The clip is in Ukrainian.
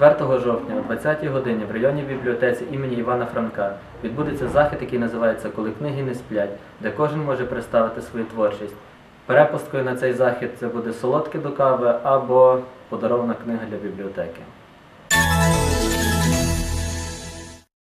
4 жовтня о 20-й годині в районній бібліотеці імені Івана Франка відбудеться захід, який називається Коли книги не сплять, де кожен може представити свою творчість. Перепусткою на цей захід це буде солодке до кави або подарована книга для бібліотеки.